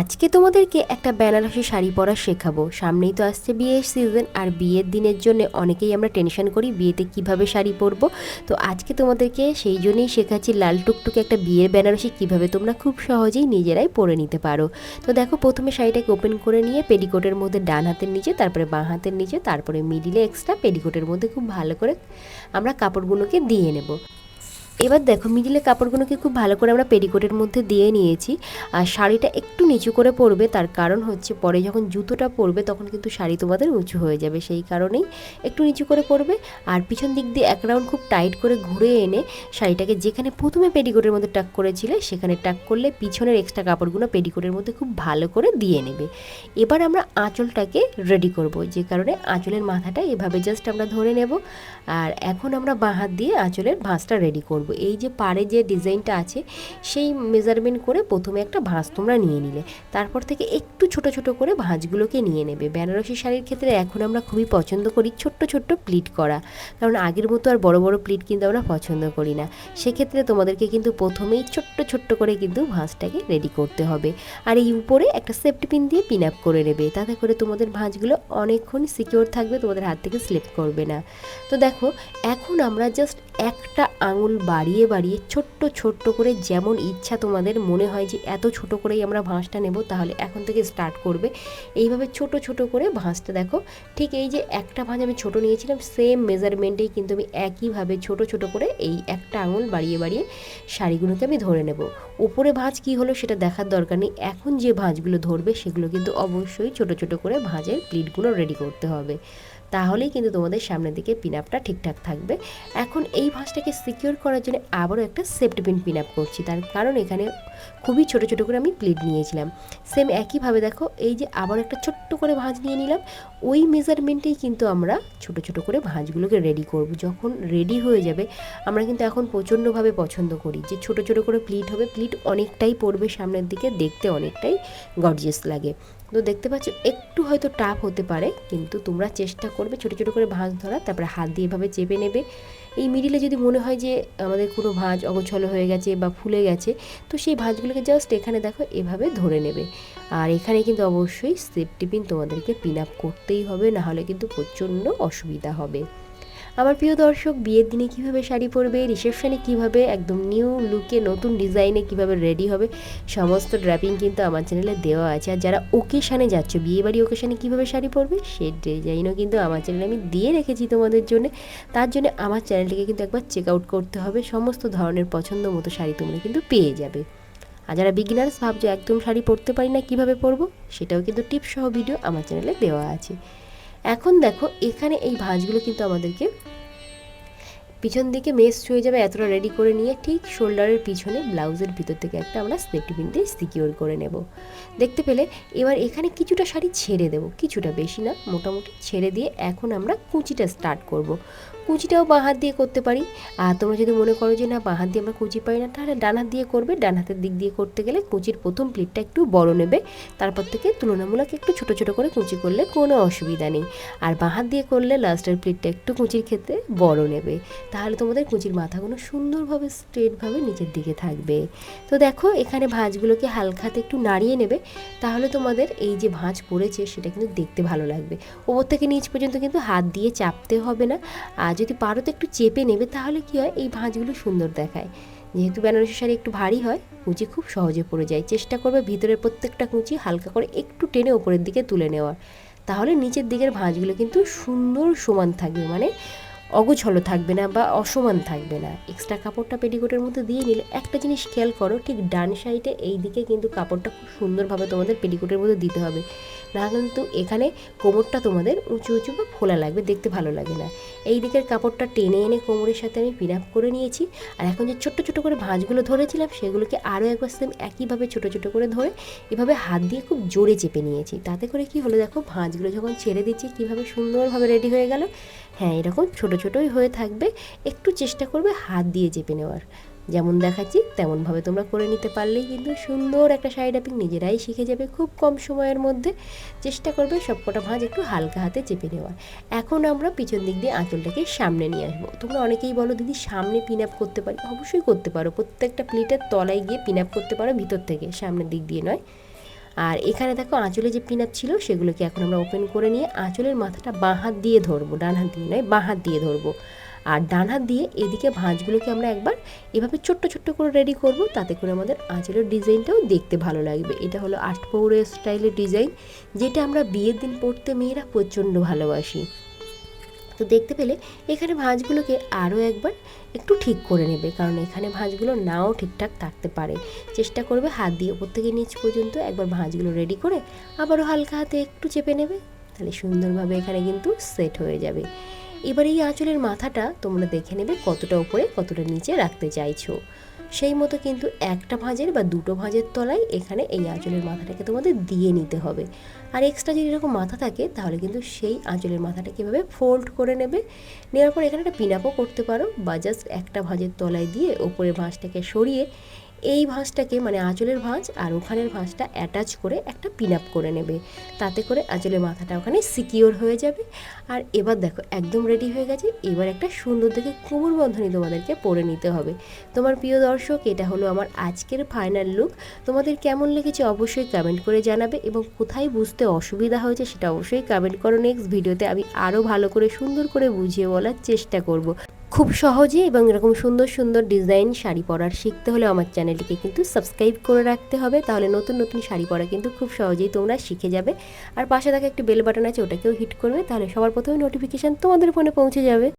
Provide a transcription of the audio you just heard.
আজকে তোমাদেরকে একটা বেনারসি শাড়ি পরা শেখাবো। সামনেই তো আসছে বিয়ের সিজন আর বিয়ের দিনের জন্য অনেকেই আমরা টেনশন করি, বিয়েতে কীভাবে শাড়ি পরবো। তো আজকে তোমাদেরকে সেই জন্যই শেখাচ্ছি লাল টুকটুকে একটা বিয়ের বেনারসি, কীভাবে তোমরা খুব সহজেই নিজেরাই পরে নিতে পারো। তো দেখো, প্রথমে শাড়িটাকে ওপেন করে নিয়ে পেডিকোটের মধ্যে ডান হাতের নিচে, তারপরে বাঁ হাতের নিচে, তারপরে মিডিলে এক্সট্রা পেডিকোটের মধ্যে খুব ভালো করে আমরা কাপড়গুলোকে দিয়ে নেব। এবার দেখো মিডিলে কাপড়গুলোকে খুব ভালো করে আমরা পেরিকোটের মধ্যে দিয়ে নিয়েছি। আর শাড়িটা একটু নিচু করে পরবে, তার কারণ হচ্ছে পরে যখন জুতোটা পরবে তখন কিন্তু শাড়ি তোমাদের উঁচু হয়ে যাবে, সেই কারণেই একটু নিচু করে পরবে। আর পিছন দিক দিয়ে এক রাউন্ড খুব টাইট করে ঘুরে এনে শাড়িটাকে যেখানে প্রথমে পেডিকোটের মধ্যে টাক করেছিলে, সেখানে টাক করলে পিছনের এক্সট্রা কাপড়গুলো পেডিকোটের মধ্যে খুব ভালো করে দিয়ে নেবে। এবার আমরা আঁচলটাকে রেডি করব, যে কারণে আঁচলের মাথাটা এভাবে জাস্ট আমরা ধরে নেব। আর এখন আমরা বাঁ হাত দিয়ে আঁচলের ভাঁজটা রেডি করব। এই যে পাড়ে যে ডিজাইনটা আছে, সেই মেজারমেন্ট করে প্রথমে একটা ভাঁজ তোমরা নিয়ে নিলে। তারপর থেকে একটু ছোট ছোট করে ভাঁজগুলোকে নিয়ে নেবে। বেনারসি শাড়ির ক্ষেত্রে এখন আমরা খুবই পছন্দ করি ছোট্ট ছোট্ট প্লিট করা। কারণ আগের মতো আর বড় বড় প্লিট কিন্তু আমরা পছন্দ করি না। সেক্ষেত্রে তোমাদেরকে কিন্তু প্রথমেই ছোট্ট ছোট্ট করে কিন্তু ভাঁজটাকে রেডি করতে হবে। আর এই উপরে একটা সেফটি পিন দিয়ে পিন আপ করে নেবে। তাতে করে তোমাদের ভাঁজগুলো অনেকক্ষণ সিকিওর থাকবে, তোমাদের হাত থেকে স্লিপ করবে না। তো দেখো, এখন আমরা জাস্ট একটা আঙুল বাড়িয়ে বাড়িয়ে ছোট্ট ছোট্ট করে যেমন ইচ্ছা তোমাদের মনে হয় যে এত ছোট করেই আমরা ভাঁজটা নেব, তাহলে এখন থেকে স্টার্ট করবে। এইভাবে ছোট ছোট করে ভাঁজটা দেখো, ঠিক এই যে একটা ভাঁজ আমি ছোট নিয়েছিলাম সেম মেজারমেন্টেই কিন্তু আমি একইভাবে ছোট ছোট করে এই একটা আঙুল বাড়িয়ে বাড়িয়ে শাড়িগুলোকে আমি ধরে নেব। উপরে ভাঁজ কি হলো সেটা দেখার দরকার নেই, এখন যে ভাঁজগুলো ধরবে সেগুলো কিন্তু অবশ্যই ছোট ছোট করে ভাঁজের প্লিটগুলো রেডি করতে হবে। তাহলেই কিন্তু তোমাদের সামনের দিকে পিন আপটা ঠিকঠাক থাকবে। এখন এই ভাঁজটাকে সিকিওর করার জন্য আবারও একটা সেফটি পিন পিন আপ করছি। তার কারণ এখানে খুবই ছোট ছোট করে আমি প্লেট নিয়েছিলাম। সেম একইভাবে দেখো, এই যে আবার একটা ছোট্ট করে ভাঁজ নিয়ে নিলাম। ওই মেজারমেন্টেই কিন্তু আমরা ছোট ছোট করে ভাঁজগুলোকে রেডি করব। যখন রেডি হয়ে যাবে, আমরা কিন্তু এখন প্রচণ্ডভাবে পছন্দ করি যে ছোট ছোট করে প্লিট হবে। প্লিট অনেকটাই পড়বে সামনের দিকে, দেখতে অনেকটাই গর্জিয়াস লাগে। তো দেখতে পাচ্ছ, একটু হয়তো টাফ হতে পারে, কিন্তু তোমরা চেষ্টা করবে ছোটো ছোটো করে ভাঁজ ধরা, তারপরে হাত দিয়ে এভাবে চেপে নেবে। এই মিডিলে যদি মনে হয় যে আমাদের কোনো ভাঁজ অগোছলো হয়ে গেছে বা ফুলে গেছে, তো সেই ভাঁজগুলোকে জাস্ট এখানে দেখো, এভাবে ধরে নেবে। আর এখানে কিন্তু অবশ্যই সেফটি পিন তোমাদেরকে পিন আপ করতেই হবে, নাহলে কিন্তু প্রচণ্ড অসুবিধা হবে। আমার প্রিয় দর্শক, বিয়ের দিনে কীভাবে শাড়ি পরবে রিসেপশনে কীভাবে, একদম নিউ লুকে নতুন ডিজাইনে কীভাবে রেডি হবে, সমস্ত ড্র্যাপিং কিন্তু আমার চ্যানেলে দেওয়া আছে। আর যারা ওকেশানে যাচ্ছ বিয়ে বাড়ি ওকেশানে কীভাবে শাড়ি পরবে সেই ডিজাইনও কিন্তু আমার চ্যানেলে আমি দিয়ে রেখেছি তোমাদের জন্য। তার জন্য আমার চ্যানেলটিকে কিন্তু একবার চেক আউট করতে হবে, সমস্ত ধরনের পছন্দ মতো শাড়ি তোমরা কিন্তু পেয়ে যাবে। আর যারা বিগিনার্স ভাবছ একদম শাড়ি পরতে পারি না, কীভাবে পরবো, সেটাও কিন্তু টিপসহ ভিডিও আমার চ্যানেলে দেওয়া আছে। এখন দেখো এখানে এই ভাঁজগুলো কিন্তু আমাদেরকে পিছন দিকে মেস হয়ে যাবে, এতটা রেডি করে নিয়ে ঠিক শোল্ডারের পিছনে ব্লাউজের ভিতর থেকে একটা আমরা সেফটি পিন দিয়ে সিকিওর করে নেব। দেখতে পেলে এবার এখানে কিছুটা শাড়ি ছেড়ে দেব, কিছুটা বেশি না, মোটামুটি ছেড়ে দিয়ে এখন আমরা কুচিটা স্টার্ট করব। কুচিটাও বাঁ হাত দিয়ে করতে পারি। আর তোমরা যদি মনে করো যে না, বাঁ হাত দিয়ে আমরা কুচি পাই না, তাহলে ডান হাত দিয়ে করবে। ডান হাতের দিক দিয়ে করতে গেলে কুচির প্রথম প্লেটটা একটু বড় নেবে। তারপর থেকে তুলনামূলক একটু ছোট ছোট করে কুচি করলে কোনো অসুবিধা নেই। আর বাঁ হাত দিয়ে করলে লাস্টের প্লেটটা একটু কুচির ক্ষেত্রে বড় নেবে। তাহলে তোমাদের কুচির মাথাগুলো সুন্দরভাবে স্ট্রেটভাবে নিচের দিকে থাকবে। তো দেখো, এখানে ভাঁজগুলোকে হালকাতে একটু নাড়িয়ে নেবে, তাহলে তোমাদের এই যে ভাঁজ পড়েছে, সেটা কিন্তু দেখতে ভালো লাগবে। ওপর থেকে নিচ পর্যন্ত কিন্তু হাত দিয়ে চাপতে হবে না। আর যদি পারো তো একটু চেপে নেবে, তাহলে কী হয়, এই ভাঁজগুলো সুন্দর দেখায়। যেহেতু বেনারসি শাড়ি একটু ভারী হয়, কুচি খুব সহজে পড়ে যায়। চেষ্টা করবে ভিতরের প্রত্যেকটা কুচি হালকা করে একটু টেনে ওপরের দিকে তুলে নেওয়ার। তাহলে নিচের দিকের ভাঁজগুলো কিন্তু সুন্দর সমান থাকবে। মানে অগোছলো থাকবে না বা অসমান থাকবে না। এক্সট্রা কাপড়টা পেটিকোটের মধ্যে দিয়ে নিলে একটা জিনিস খেয়াল করো, ঠিক ডান সাইডে এই দিকে কিন্তু কাপড়টা খুব সুন্দরভাবে তোমাদের পেটিকোটের মধ্যে দিতে হবে। না কিন্তু এখানে কোমরটা তোমাদের উঁচু উঁচু বা ফোলা লাগবে, দেখতে ভালো লাগে না। এই দিকের কাপড়টা টেনে এনে কোমরের সাথে আমি পিন আপ করে নিয়েছি। আর এখন যে ছোট্ট ছোটো করে ভাঁজগুলো ধরেছিলাম, সেগুলোকে আরও একবার সেম একইভাবে ছোটো ছোটো করে ধরে এভাবে হাত দিয়ে খুব জোরে চেপে নিয়েছি। তাতে করে কি হলো দেখো, ভাঁজগুলো যখন ছেড়ে দিচ্ছি, কীভাবে সুন্দরভাবে রেডি হয়ে গেল হ্যাঁ এরকম ছোটো ছোটোই হয়ে থাকবে। একটু চেষ্টা করবে হাত দিয়ে চেপে নেওয়ার। যেমন দেখাচ্ছি, তেমনভাবে তোমরা করে নিতে পারলেই কিন্তু সুন্দর একটা সাইড ডাপিং নিজেরাই শিখে যাবে খুব কম সময়ের মধ্যে। চেষ্টা করবে সবকটা ভাঁজ একটু হালকা হাতে চেপে নেওয়ার। এখন আমরা পিছন দিক দিয়ে আঁচলটাকে সামনে নিয়ে আসব। তোমরা অনেকেই বলো, দিদি, সামনে পিন আপ করতে পারি? অবশ্যই করতে পারো। প্রত্যেকটা প্লেটের তলায় গিয়ে পিন আপ করতে পারো, ভিতর থেকে, সামনের দিক দিয়ে নয়। আর এখানে দেখো আঁচলে যে পিন ছিল, সেগুলোকে এখন আমরা ওপেন করে নিয়ে আঁচলের মাথাটা বাঁ হাত দিয়ে ধরবো। ডান হাত দিয়ে নয়, বাঁ হাত দিয়ে ধরবো। আর ডান হাত দিয়ে এদিকে ভাঁজগুলোকে আমরা একবার এভাবে ছোট্ট ছোট্ট করে রেডি করব, তাতে করে আমাদের আঁচলের ডিজাইনটাও দেখতে ভালো লাগবে। এটা হলো আটপৌরে স্টাইলের ডিজাইন, যেটা আমরা বিয়ের দিন পড়তে মেয়েরা প্রচণ্ড ভালোবাসি। তো দেখতে পেলে এখানে ভাঁজগুলোকে আরও একবার একটু ঠিক করে নেবে, কারণ এখানে ভাঁজগুলো নাও ঠিকঠাক থাকতে পারে। চেষ্টা করবে হাত দিয়ে ওপর থেকে নিচ পর্যন্ত একবার ভাঁজগুলো রেডি করে আবারও হালকা হাতে একটু চেপে নেবে, তাহলে সুন্দরভাবে এখানে কিন্তু সেট হয়ে যাবে। এবার এই আঁচলের মাথাটা তোমরা দেখে নেবে কতটা উপরে, কতটা নিচে রাখতে চাইছো। সেই মতো কিন্তু একটা ভাঁজের বা দুটো ভাঁজের তলায় এখানে এই আঁচলের মাথাটাকে তোমাদের দিয়ে নিতে হবে। আর এক্সট্রা যদি এরকম মাথা থাকে, তাহলে কিন্তু সেই আঁচলের মাথাটা কীভাবে ফোল্ড করে নেবে, নেওয়ার পর এখানে একটা পিনাপও করতে পারো বা জাস্ট একটা ভাঁজের তলায় দিয়ে ওপরে ভাঁজটাকে সরিয়ে এই ভাঁজটাকে মানে আঁচলের ভাঁজ আর ওখানের ভাঁজটা অ্যাটাচ করে একটা পিন আপ করে নেবে। তাতে করে আঁচলের মাথাটা ওখানে সিকিওর হয়ে যাবে। আর এবার দেখো, একদম রেডি হয়ে গেছে। এবার একটা সুন্দর দেখে কোমর বন্ধনী তোমাদেরকে পরে নিতে হবে। তোমার প্রিয় দর্শক, এটা হলো আমার আজকের ফাইনাল লুক তোমাদের কেমন লেগেছে অবশ্যই কমেন্ট করে জানাবে এবং কোথায় বুঝতে অসুবিধা হয়েছে সেটা অবশ্যই কমেন্ট করো নেক্সট ভিডিওতে আমি আরও ভালো করে, সুন্দর করে বুঝিয়ে বলার চেষ্টা করব। খুব সহজে এবং এরকম সুন্দর সুন্দর ডিজাইন শাড়ি পরার শিখতে হলে আমার চ্যানেলটিকে কিন্তু সাবস্ক্রাইব করে রাখতে হবে। তাহলে নতুন নতুন শাড়ি পরা কিন্তু খুব সহজেই তোমরা শিখে যাবে। আর পাশে থাকা একটি বেল বাটন আছে, ওটাকেও হিট করবে। তাহলে সবার প্রথমে নোটিফিকেশান তোমাদের ফোনে পৌঁছে যাবে।